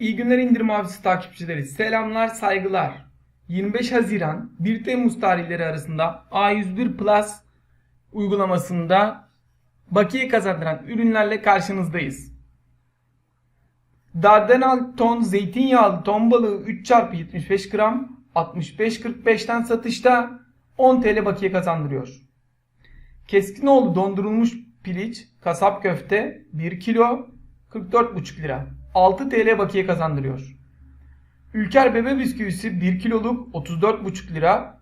İyi günler indirim avcısı takipçileri. Selamlar, saygılar. 25 Haziran 1 Temmuz tarihleri arasında A101 Plus uygulamasında bakiye kazandıran ürünlerle karşınızdayız. Dardanel ton zeytinyağlı ton balığı 3x75 gram 65.45'ten satışta 10 TL bakiye kazandırıyor. Keskinoğlu dondurulmuş piliç, kasap köfte 1 kilo 44,5 lira. 6 TL bakiye kazandırıyor. Ülker bebe bisküvisi 1 kiloluk 34,5 lira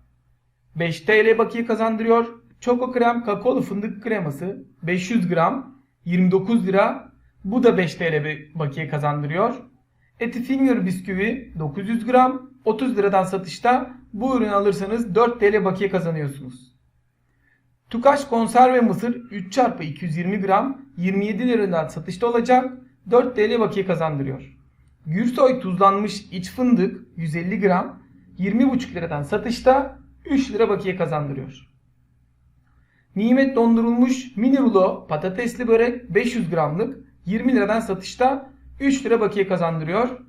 5 TL bakiye kazandırıyor. Çoko krem kakaolu fındık kreması 500 gram 29 lira. Bu da 5 TL bakiye kazandırıyor. Eti Finger bisküvi 900 gram 30 liradan satışta. Bu ürünü alırsanız 4 TL bakiye kazanıyorsunuz. Tukaş konserve mısır 3 çarpı 220 gram 27 liradan satışta olacak 4 TL bakiye kazandırıyor. Gürsoy tuzlanmış iç fındık 150 gram 20,5 liradan satışta 3 lira bakiye kazandırıyor. Nimet dondurulmuş mini rulo patatesli börek 500 gramlık 20 liradan satışta 3 lira bakiye kazandırıyor.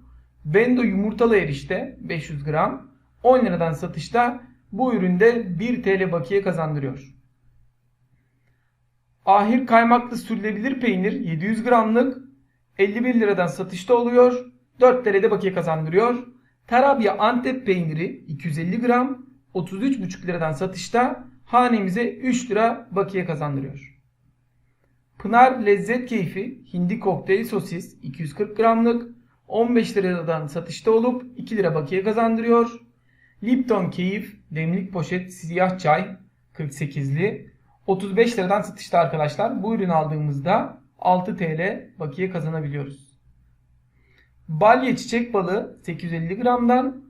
Bendo yumurtalı erişte 500 gram 10 liradan satışta bu üründe 1 TL bakiye kazandırıyor. Ahir kaymaklı sürülebilir peynir 700 gramlık 51 liradan satışta oluyor. 4 TL'de bakiye kazandırıyor. Tarabya Antep peyniri 250 gram 33,5 liradan satışta hanemize 3 lira bakiye kazandırıyor. Pınar Lezzet Keyfi hindi kokteyl sosis 240 gramlık 15 liradan satışta olup 2 lira bakiye kazandırıyor. Lipton Keyif demlik poşet siyah çay 48'li 35 liradan satışta arkadaşlar. Bu ürünü aldığımızda 6 TL bakiye kazanabiliyoruz. Balye çiçek balığı 850 gramdan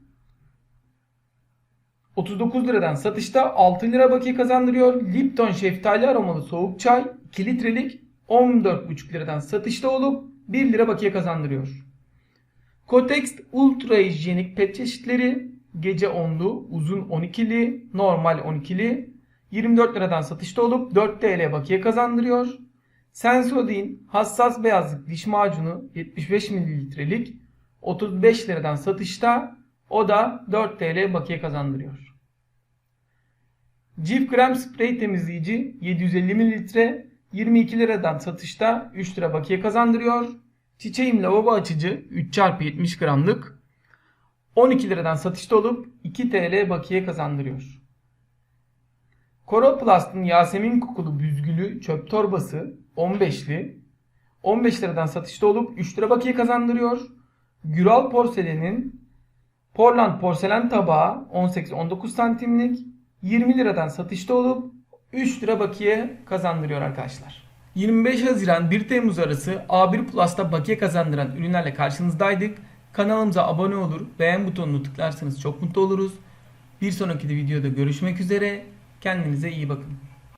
39 liradan satışta 6 lira bakiye kazandırıyor. Lipton şeftali aromalı soğuk çay 2 litrelik 14,5 liradan satışta olup 1 lira bakiye kazandırıyor. Kotex ultra hijyenik pet çeşitleri gece 10'lu, uzun 12'li, normal 12'li 24 liradan satışta olup 4 TL bakiye kazandırıyor. Sensodyne hassas beyazlık diş macunu 75 mililitrelik 35 liradan satışta o da 4 TL bakiye kazandırıyor. Cif krem sprey temizleyici 750 mililitre 22 liradan satışta 3 lira bakiye kazandırıyor. Çiçeğim lavabo açıcı 3x70 gramlık 12 liradan satışta olup 2 TL bakiye kazandırıyor. Koroplast'ın Yasemin kokulu büzgülü çöp torbası 15'li 15 liradan satışta olup 3 lira bakiye kazandırıyor. Güral Porselen'in Portland porselen tabağı 18-19 santimlik 20 liradan satışta olup 3 lira bakiye kazandırıyor arkadaşlar. 25 Haziran 1 Temmuz arası A1 Plus'ta bakiye kazandıran ürünlerle karşınızdaydık. Kanalımıza abone olur, beğen butonunu tıklarsanız çok mutlu oluruz. Bir sonraki videoda görüşmek üzere. Kendinize iyi bakın.